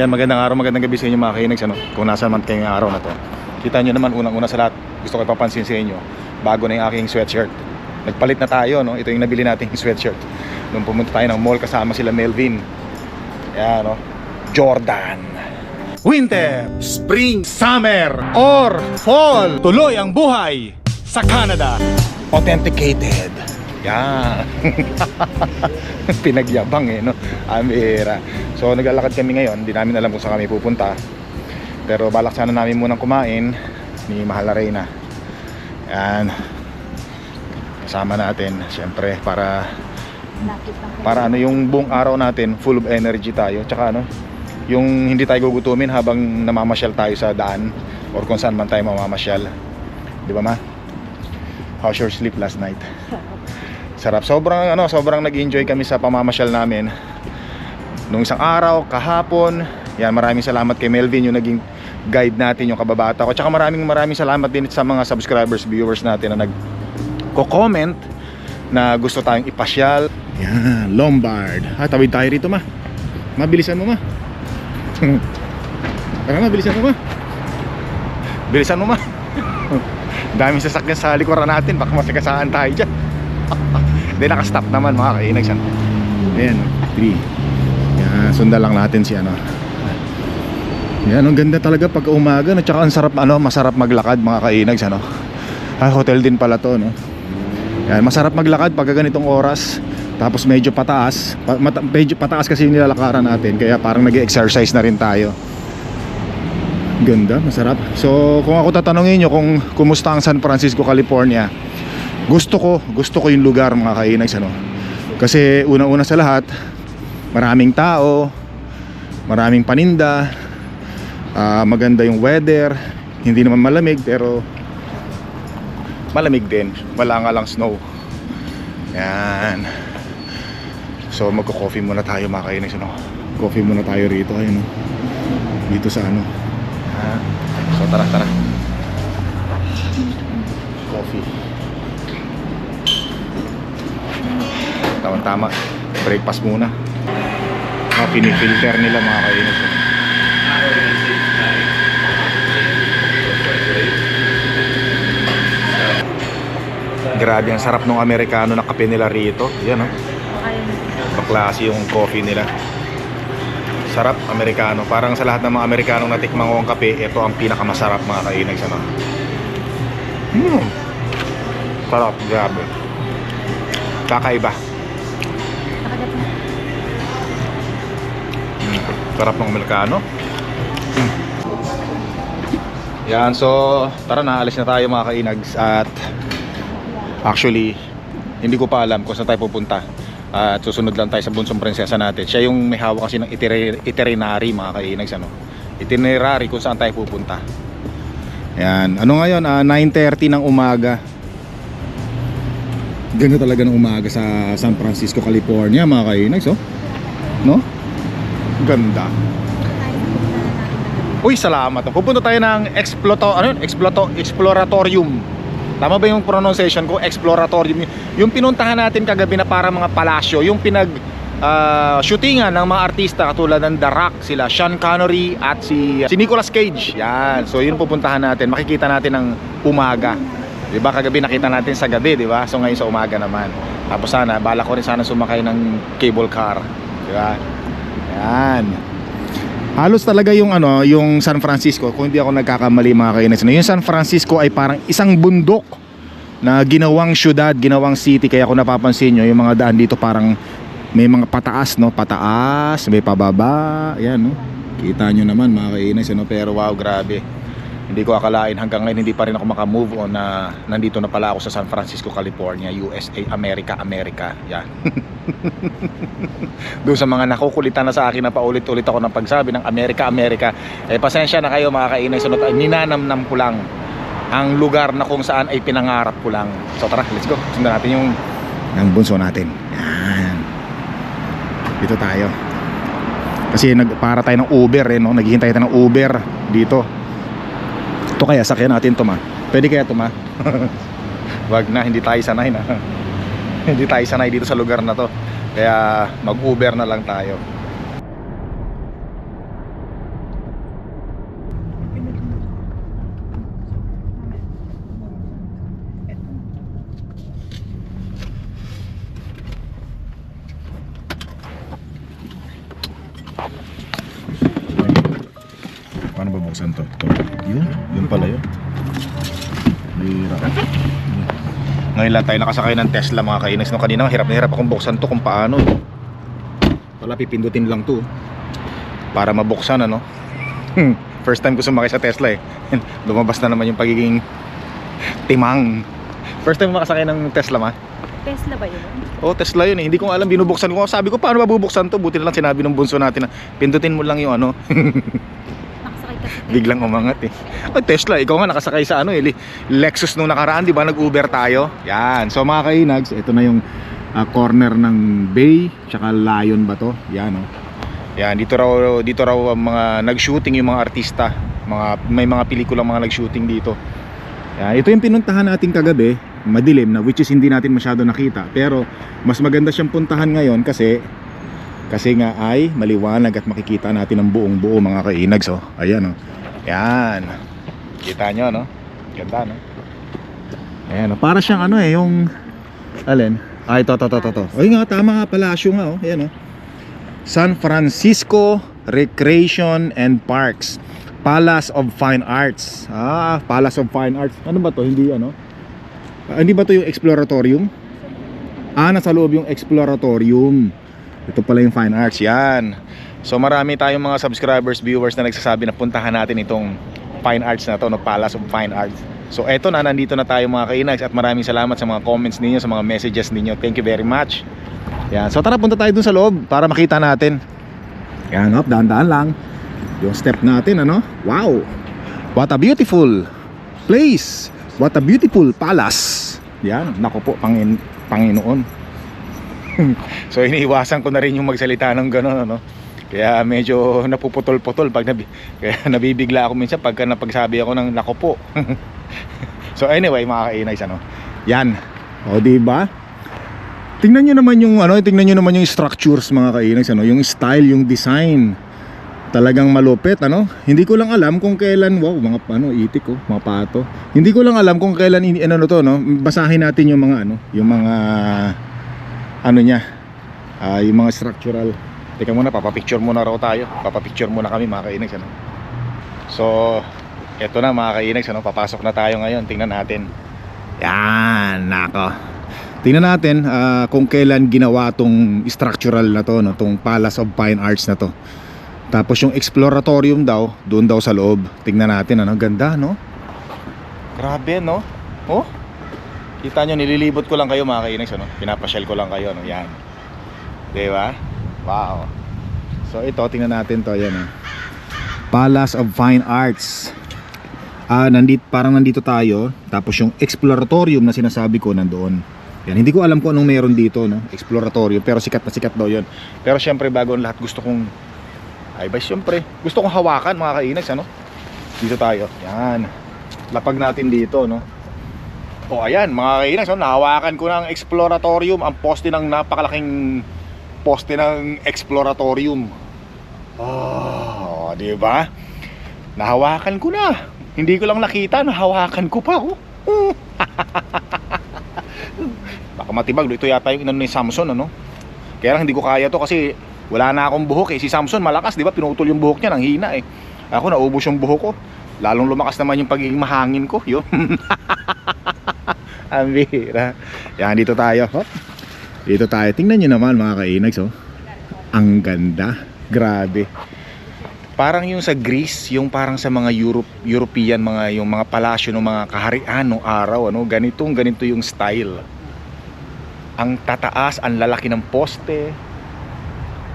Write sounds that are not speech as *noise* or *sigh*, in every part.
Yan, magandang araw, magandang gabi sa inyo mga kainags. Ano? Kung nasa man kayong araw na to. Kita nyo naman, unang-una sa lahat, gusto ko ipapansin sa inyo, bago na yung aking sweatshirt. Nagpalit na tayo, no? Ito yung nabili nating *laughs* sweatshirt. Nung pumunta tayo ng mall kasama sila Melvin. Yan, no? Jordan. Winter, Spring, Summer, or Fall. Tuloy ang buhay sa Canada. Authenticated. Yan. *laughs* Pinagyabang eh, no? Amira. So, naglalakad kami ngayon. Hindi namin alam kung saan kami pupunta. Pero balak sana namin munang kumain ni Mahal na Reyna. Yan. Kasama natin, syempre, para para ano yung buong araw natin full of energy tayo tsaka ano yung hindi tayo gugutumin habang namamasyal tayo sa daan or kung saan man tayo mamamasyal di ba ma how's your sleep last night *laughs* sarap sobrang ano sobrang nag-enjoy kami sa pamamasyal namin nung isang araw kahapon yan maraming salamat kay Melvin yung naging guide natin yung kababata ko tsaka maraming maraming salamat din sa mga subscribers viewers natin na nag comment na gusto tayong ipasyal. Yan, Lombard. Ha, tawid tayo rito, ma. Mabilisan mo, ma. *laughs* Tara, ma, bilisan mo, ma. Bilisan mo, ma. *laughs* Daming sasakyan sa likuran natin. Baka masagasaan tayo dyan. *laughs* Hindi, nakastop naman, mga kainag siya. Ayan, 3. Yan, sundan lang natin si ano. Yan, ang ganda talaga pag umaga. No? Tsaka ang sarap, ano, masarap maglakad, mga kainags, ano. Ah, hotel din pala to, no. Yan, masarap maglakad pag ganitong oras. Tapos medyo pataas. Pa, mata, medyo pataas kasi yung nilalakaran natin. Kaya parang nag-exercise na rin tayo. Ganda, masarap. So, kung ako tatanungin nyo kung kumusta ang San Francisco, California, gusto ko, gusto ko yung lugar mga kainags, ano. Kasi unang-una sa lahat, maraming tao, maraming paninda, ah, maganda yung weather, hindi naman malamig pero malamig din. Wala nga lang snow. Yan. So magko-coffee muna tayo mga kainis ano? coffee muna tayo rito ayun dito sa ano. So tara tara tama tama breakfast muna oh, pinifilter nila mga kainis? Grabe ang sarap ng Amerikano na kape nila rito. Yan oh. Baklase yung coffee nila. Sarap Amerikano. Parang sa lahat ng mga Amerikanong natikman ko ang kape, ito ang pinakamasarap mga kainags ano. Hmm. Sarap, grabe. Kakaiba. Sarap ng Amerikano. Yan, so tara na, alis na tayo mga kainags at Actually, hindi ko pa alam kung saan tayo pupunta. At susunod lang tayo sa bunsong prinsesa natin. Siya yung may hawak kasi ng itiner- itinerary mga kainags ano. Itinerary kung saan tayo pupunta. Yan. Ano ngayon? Ah, 9.30 ng umaga. Ganda talaga ng umaga sa San Francisco, California mga kainags oh. No? Ganda. Uy, salamat. Pupunta tayo ng Exploto, ano yun? Exploto, Exploratorium. Tama ba yung pronunciation ko? Exploratorium. Yung pinuntahan natin kagabi na para mga palasyo, yung pinag ah, shootingan ng mga artista katulad ng The Rock, sila Sean Connery at si si Nicolas Cage. Yan. So yun pupuntahan natin. Makikita natin ng umaga. 'Di ba? Kagabi nakita natin sa gabi, 'di ba? So ngayon sa umaga naman. Tapos sana bala ko rin sana sumakay ng cable car, 'di ba? Yan. Halos talaga yung ano, yung San Francisco, kung hindi ako nagkakamali mga kainis, yung San Francisco ay parang isang bundok na ginawang syudad, ginawang city kaya kung napapansin nyo, yung mga daan dito parang may mga pataas, no? Pataas, may pababa, yan, no? Kita nyo naman mga kainis, no? Pero wow, grabe. Hindi ko akalain hanggang ngayon hindi pa rin ako makamove on na nandito na pala ako sa San Francisco, California, USA, America, America. Yan. *laughs* Doon sa mga nakukulitan na sa akin na paulit-ulit ako ng pagsabi ng Amerika, Amerika. Eh pasensya na kayo mga kainay sunod. Ay, ninanamnam ko lang ang lugar na kung saan ay pinangarap ko lang. So tara, let's go. Sundan natin yung ng bunso natin. Yan. Dito tayo. Kasi nagpara tayo ng Uber eh, no? Naghihintay tayo ng Uber dito. Ito kaya sakyan natin to ma. Pwede kaya to ma? *laughs* Wag na, hindi tayo sanay na. *laughs* hindi tayo sanay dito sa lugar na to. Kaya mag-Uber na lang tayo. Paano ba buksan to? Ito. Yun, yun pala yun. Lira. Ngayon lang tayo nakasakay ng Tesla mga kainis. No, kanina hirap na hirap akong buksan to kung paano. eh. Wala, pipindutin lang to. Para mabuksan ano. Hmm, First time ko sumakay sa Tesla eh. *laughs* Lumabas na naman yung pagiging timang. First time makasakay ng Tesla ma? Tesla ba yun? Oh, Tesla yun eh. Hindi ko alam, binubuksan ko. Sabi ko, paano mabubuksan to? Buti na lang sinabi ng bunso natin na pindutin mo lang yung ano. *laughs* Nakasakay ka sa Tesla. Biglang umangat eh. Oh, Tesla, ikaw nga nakasakay sa ano eh. Lexus nung nakaraan, di ba? Nag-Uber tayo. Yan. So mga kainags, ito na yung ah, corner ng Bay, tsaka Lion ba to? Yan oh. Yan, dito raw dito raw ang mga nag-shooting yung mga artista. Mga may mga pelikulang mga nag-shooting dito. Yan, ito yung pinuntahan natin kagabi, madilim na which is hindi natin masyado nakita. Pero mas maganda siyang puntahan ngayon kasi kasi nga ay maliwanag at makikita natin ang buong buo mga kainags oh. Ayan oh. Yan. Kita nyo no? Ganda no? Ayan oh. Para siyang ano eh yung alin? Ay to to to to. to. Ay nga tama nga palasyo nga oh. Ayan oh. San Francisco Recreation and Parks Palace of Fine Arts Ah, Palace of Fine Arts Ano ba to? Hindi ano? Ah, hindi ba to yung exploratorium? Ah, nasa loob yung exploratorium Ito pala yung Fine Arts Yan So marami tayong mga subscribers, viewers na nagsasabi na puntahan natin itong Fine Arts na to no? Palace of Fine Arts So eto na, nandito na tayo mga kainags At maraming salamat sa mga comments ninyo, sa mga messages ninyo Thank you very much yan. So tara punta tayo dun sa loob para makita natin. Yan, up, dahan-dahan lang. Yung step natin, ano? Wow! What a beautiful place! What a beautiful palace! Yan, nako po, Pangin Panginoon. *laughs* so iniiwasan ko na rin yung magsalita ng gano'n, ano? Kaya medyo napuputol-putol pag nabi kaya *laughs* nabibigla ako minsan pagka napagsabi ako ng nako po. *laughs* so anyway, mga kainays, ano? Yan. O, di ba? Tingnan nyo naman yung ano, tingnan nyo naman yung structures mga kainags, ano, yung style, yung design. Talagang malupit, ano? Hindi ko lang alam kung kailan, wow, mga ano, itik oh, mga pato. Hindi ko lang alam kung kailan ano to, no? Basahin natin yung mga ano, yung mga ano niya. ah, yung mga structural. Teka muna, papapicture muna raw tayo. Papapicture muna kami mga kainags, ano. So, eto na mga kainags, ano, papasok na tayo ngayon. Tingnan natin. Yan, nako. Tingnan natin ah, kung kailan ginawa tong structural na to, no, tong Palace of Fine Arts na to. Tapos yung exploratorium daw, doon daw sa loob. Tingnan natin, ano, ganda, no? Grabe, no? Oh? Kita nyo, nililibot ko lang kayo mga kainags, ano? Pinapasyal ko lang kayo, no? Yan. Di ba? Wow. So ito, tingnan natin to, yan, oh. Palace of Fine Arts. Ah, nandito, parang nandito tayo. Tapos yung exploratorium na sinasabi ko nandoon. Yan, hindi ko alam kung anong meron dito, no? Exploratorium, pero sikat na sikat daw 'yon. Pero syempre bago ang lahat gusto kong ay ba syempre, gusto kong hawakan mga kainags, ano? Dito tayo. Yan. Lapag natin dito, no? O ayan, mga kainags, no? nahawakan ko ng exploratorium, ang poste ng napakalaking poste ng exploratorium. Oh, di ba? Nahawakan ko na. Hindi ko lang nakita, nahawakan ko pa. Oh. *laughs* Baka matibag, ito yata yung inano ni Samson, ano? Kaya lang hindi ko kaya to kasi wala na akong buhok eh. Si Samson malakas, di ba? Pinutol yung buhok niya, nang hina eh. Ako naubos yung buhok ko. Lalong lumakas naman yung pagiging mahangin ko. Yun. *laughs* Ang bihira. Yan, dito tayo. Hop. Dito tayo. Tingnan nyo naman mga kainags, oh. Ang ganda. Grabe. Parang yung sa Greece, yung parang sa mga Europe, European, mga yung mga palasyo ng mga kaharian nung araw, ano, ganitong ganito yung style. Ang tataas, ang lalaki ng poste.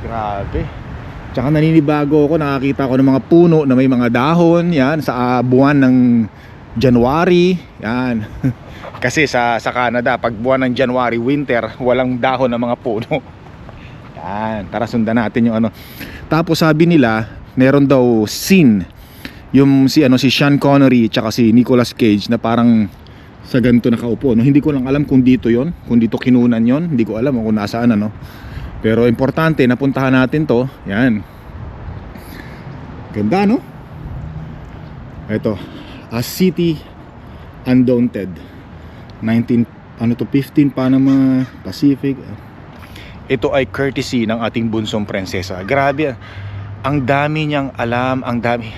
Grabe. Tsaka naninibago ako, nakakita ko ng mga puno na may mga dahon, yan, sa ah, buwan ng January, yan. *laughs* Kasi sa sa Canada, pag buwan ng January, winter, walang dahon ng mga puno. *laughs* Yan, tara sundan natin yung ano. Tapos sabi nila, meron daw scene. Yung si ano si Sean Connery tsaka si Nicolas Cage na parang sa ganito nakaupo no? Hindi ko lang alam kung dito yon kung dito kinunan yon hindi ko alam kung nasaan ano. Pero importante napuntahan natin to. Yan. Ganda no? Ito A City Undaunted 19 ano to 15 Panama Pacific ito ay courtesy ng ating bunsong prinsesa grabe ah. ang dami niyang alam, ang dami.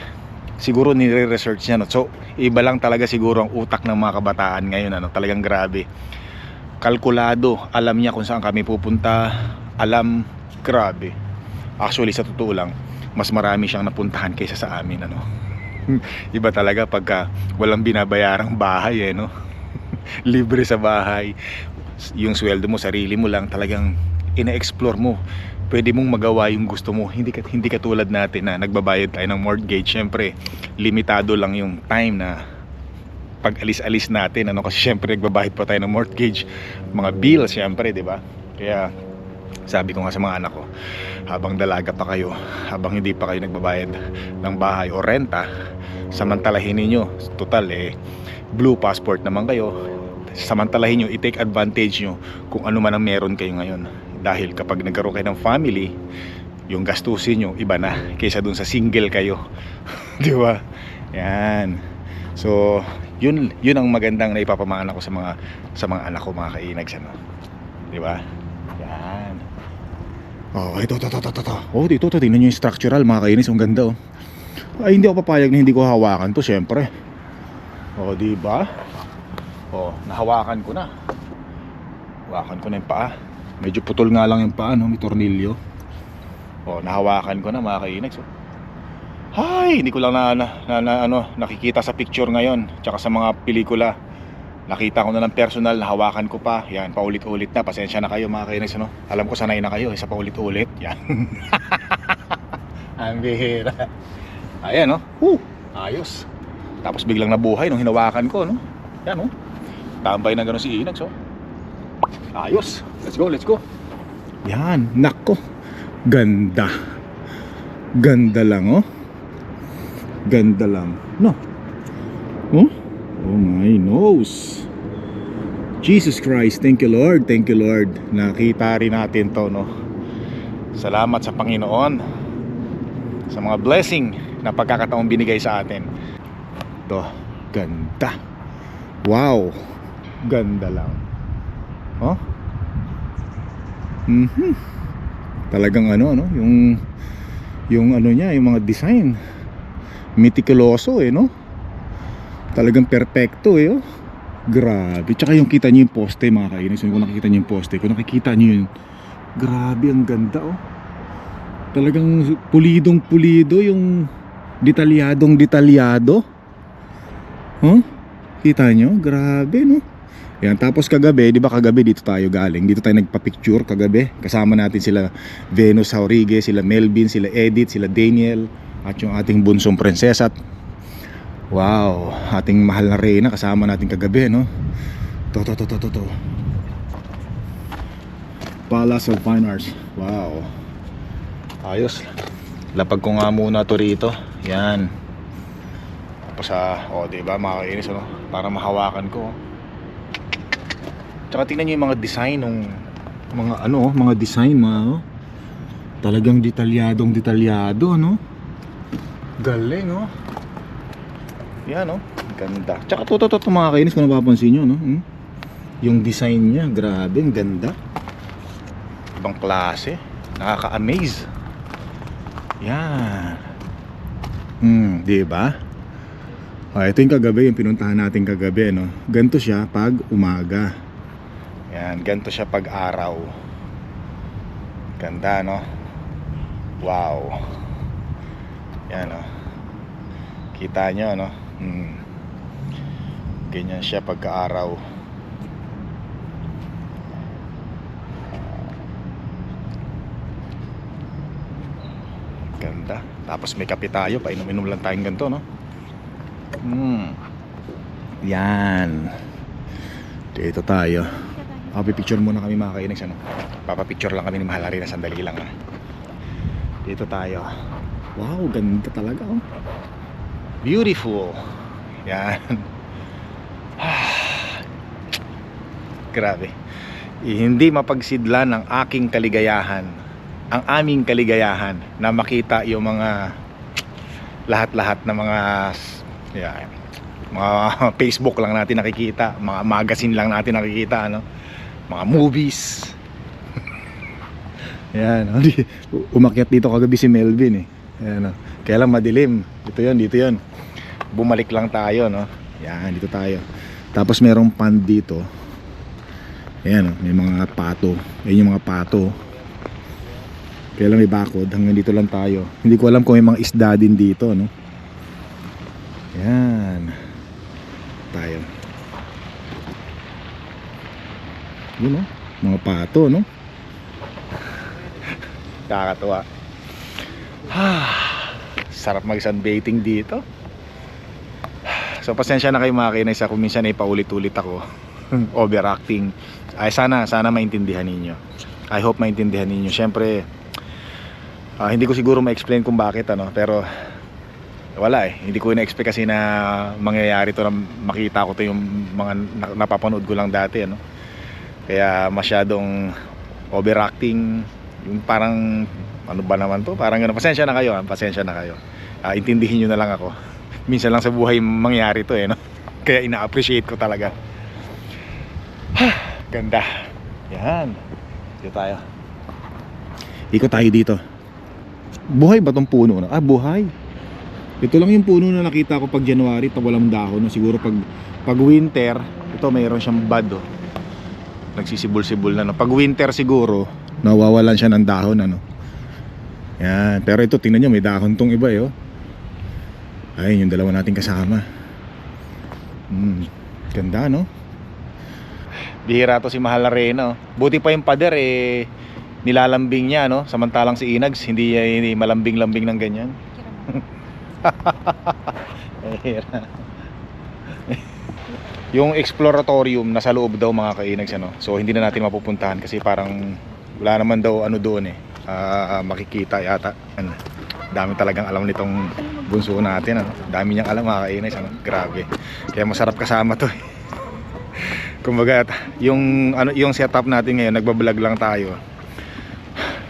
Siguro nire-research niya, no? So, iba lang talaga siguro ang utak ng mga kabataan ngayon, ano? Talagang grabe. Kalkulado, alam niya kung saan kami pupunta, alam, grabe. Actually, sa totoo lang, mas marami siyang napuntahan kaysa sa amin, ano? *laughs* iba talaga pagka walang binabayarang bahay, eh, no? *laughs* Libre sa bahay. Yung sweldo mo, sarili mo lang, talagang ina-explore mo. Pwede mong magawa yung gusto mo. Hindi ka, hindi katulad natin na nagbabayad tayo ng mortgage. Syempre limitado lang yung time na pag alis-alis natin. Ano kasi syempre nagbabayad pa tayo ng mortgage. Mga bills syempre di ba? Kaya sabi ko nga sa mga anak ko habang dalaga pa kayo habang hindi pa kayo nagbabayad ng bahay o renta samantalahin ninyo total eh blue passport naman kayo samantalahin nyo i-take advantage nyo kung ano man ang meron kayo ngayon. Dahil kapag nagkaroon kayo ng family yung gastusin nyo iba na kaysa dun sa single kayo. *laughs* Di ba? Yan. So yun yun ang magandang na ipapamana ko sa mga sa mga anak ko mga kainags ano. Di ba? Yan. Oh ito ito ito ito ito oh dito to tingnan nyo yung structural mga kainis. Ang ganda oh. Ay hindi ako papayag na hindi ko hawakan to syempre oh di ba oh nahawakan ko na hawakan ko na yung paa Medyo putol nga lang yung paa, no? May tornilyo. O, nahawakan ko na mga kainags. Oh. Hay, hindi ko lang na, na, na, na, ano, nakikita sa picture ngayon. Tsaka sa mga pelikula. Nakita ko na ng personal, nahawakan ko pa. Yan, paulit-ulit na. Pasensya na kayo mga kainags. Ano? Alam ko sanay na kayo. Isa paulit-ulit. Yan. *laughs* Ang bihira. Ayan, no? Woo! Ayos. Tapos biglang nabuhay nung hinawakan ko, no? Yan, no? Tambay na gano'n si Inags, oh. Ayos. Let's go, let's go. Yan, nako. Ganda. Ganda lang, oh. Ganda lang. No. Oh? Oh my nose. Jesus Christ, thank you Lord, thank you Lord. Nakita rin natin to, no. Salamat sa Panginoon sa mga blessing na pagkakataong binigay sa atin. To, ganda. Wow. Ganda lang. Oh? Mhm. Talagang ano no, yung yung ano niya, yung mga design. Meticuloso eh, no? Talagang perpekto eh, oh. Grabe. Tsaka yung kita niyo yung poste, mga kainis. Kung nakikita niyo yung poste, kung nakikita niyo yun, grabe, ang ganda, oh. Talagang pulidong pulido yung detalyadong detalyado. Huh? Kita niyo? Grabe, no? Yan, tapos kagabi, di ba kagabi dito tayo galing, dito tayo nagpa-picture kagabi. Kasama natin sila Venus Haurige, sila Melvin, sila Edith, sila Daniel, at yung ating bunsong prinsesa. At wow, ating mahal na reyna kasama natin kagabi, no? To, to, to, to, to, to. Palace of Fine Arts. Wow. Ayos. Lapag ko nga muna to rito. Yan. Tapos sa, oh, di ba, makakainis, ano? Para mahawakan ko. Tsaka tingnan nyo yung mga design ng mga ano, oh, mga design mga oh. Talagang detalyadong detalyado, no? Galing, oh. Yan, oh. Ganda. Tsaka to, to, to, to mga kainis kung napapansin nyo, no? Hmm? Yung design niya, grabe, ang ganda. Ibang klase. Nakaka-amaze. Yan. Hmm, di ba? Ah, ito yung kagabi, yung pinuntahan natin kagabi, no? Ganto siya pag umaga. Yan, ganito siya pag araw. Ganda, no? Wow. Yan, no? Kita nyo, no? Hmm. Ganyan siya pagka-araw. Ganda. Tapos may kape tayo, painom-inom lang tayong ganito, no? Hmm. Yan. Dito tayo. Papipicture muna kami mga kainags ano. Papapicture lang kami ni Mahal na sandali lang. ah. Dito tayo. Wow, ganda talaga oh. Beautiful. Yan. *sighs* Grabe. Hindi mapagsidlan ang aking kaligayahan. Ang aming kaligayahan na makita yung mga lahat-lahat na mga yan, mga *laughs* Facebook lang natin nakikita, mga magazine lang natin nakikita, ano? Mga movies. *laughs* Yan, oh, umakyat dito kagabi si Melvin eh. Ayan, oh. Kaya lang madilim. Dito yun, dito yun. Bumalik lang tayo, no? Yan, dito tayo. Tapos merong pond dito. Ayan, oh, may mga pato. Ayan yung mga pato. Kaya lang may bakod. Hanggang dito lang tayo. Hindi ko alam kung may mga isda din dito, no? Yan. Tayo. Yun, no? Mga pato, no? *laughs* Kakatuwa. *sighs* Sarap mag-sunbathing dito. *sighs* So pasensya na kayo mga kinay sa kung minsan ay paulit-ulit ako. *laughs* Overacting. Ay sana, sana maintindihan ninyo. I hope maintindihan ninyo. Syempre, ah, hindi ko siguro ma-explain kung bakit ano, pero wala eh. Hindi ko na-expect kasi na mangyayari to na makita ko to yung mga na- napapanood ko lang dati ano. Kaya masyadong overacting, yung parang ano ba naman to? Parang gano'n. Pasensya na kayo, ha? pasensya na kayo. Ah, intindihin nyo na lang ako. *laughs* Minsan lang sa buhay mangyari to eh, no? *laughs* Kaya ina-appreciate ko talaga. *sighs* Ganda. Yan. Dito tayo. Ikot tayo dito. Buhay ba tong puno? na? Ah, buhay. Ito lang yung puno na nakita ko pag January, pag walang dahon. Siguro pag, pag winter, ito mayroon siyang bud. Oh. Nagsisibol-sibol na. No? Pag winter siguro, nawawalan siya ng dahon. Ano? Yan. Pero ito, tingnan nyo, may dahon tong iba. Eh, oh. Ayun, yung dalawa nating kasama. Hmm, ganda, no? Bihira to si Mahal Arena. oh. Buti pa yung pader, eh, nilalambing niya, no? Samantalang si Inags, hindi, hindi malambing-lambing ng ganyan. *laughs* Yung exploratorium nasa loob daw mga kainags ano. So hindi na natin mapupuntahan kasi parang wala naman daw ano doon eh. Ah, makikita yata. Ano. Dami talagang alam nitong bunso natin ano. Dami niyang alam mga kainags ano. Grabe. Kaya masarap kasama to eh. *laughs* Kumbaga yung ano yung setup natin ngayon nagbablog lang tayo.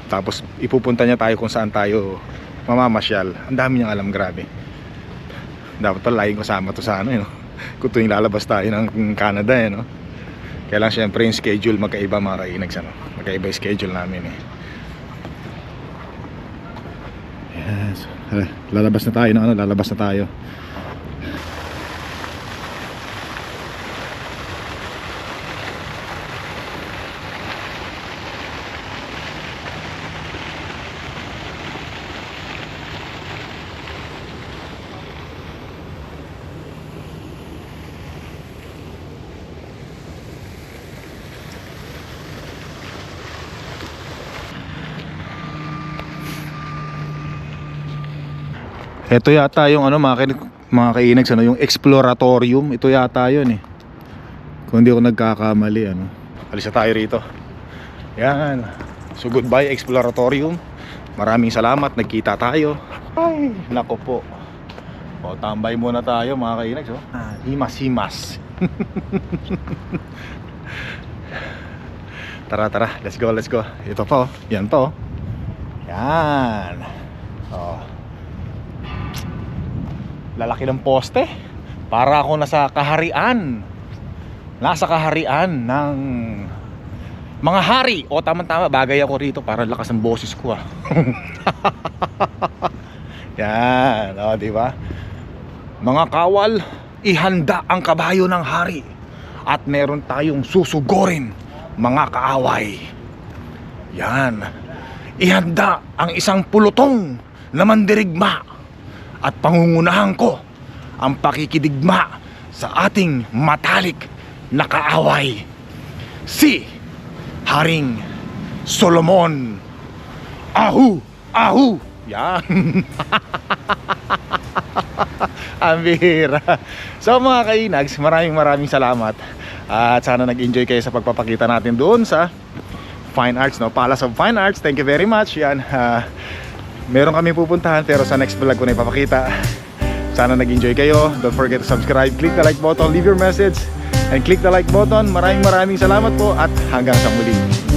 Tapos ipupunta niya tayo kung saan tayo mamamasyal. Ang dami niyang alam grabe. Dapat pala laging kasama to sa ano yun. *laughs* Kung tuwing lalabas tayo ng Canada eh, no? Kaya lang syempre yung schedule magkaiba mga kainags ano? Magkaiba yung schedule namin eh. Yes. Lalabas na tayo ng ano, lalabas na tayo. Ito yata yung ano mga, mga kainags ano, yung exploratorium. Ito yata yun eh. Kung hindi ako nagkakamali ano. Alis na tayo rito. Yan. So goodbye exploratorium. Maraming salamat. Nagkita tayo. Ay, nako po. O, tambay muna tayo mga kainags. Oh. Ah, himas himas. *laughs* tara tara. Let's go let's go. Ito po. Yan po. Yan. Oh lalaki ng poste. Para ako nasa kaharian. Nasa kaharian ng mga hari. O tama-tama bagay ako rito para lakas ng boses ko ah. *laughs* Yan o di ba? Mga kawal ihanda ang kabayo ng hari. At meron tayong susugorin mga kaaway. Yan. Ihanda ang isang pulutong na mandirigma at pangungunahan ko ang pakikidigma sa ating matalik na kaaway. Si Haring Solomon. Ahu! Ahu! Yan! *laughs* ang bihira. So mga kainags maraming maraming salamat. At sana nag-enjoy kayo sa pagpapakita natin doon sa Fine Arts no? Palace of Fine Arts. Thank you very much. Yan. ah, *laughs* meron kami pupuntahan pero sa next vlog ko na ipapakita. Sana nag-enjoy kayo. Don't forget to subscribe. Click the like button. Leave your message. And click the like button. Maraming maraming salamat po. At hanggang sa muli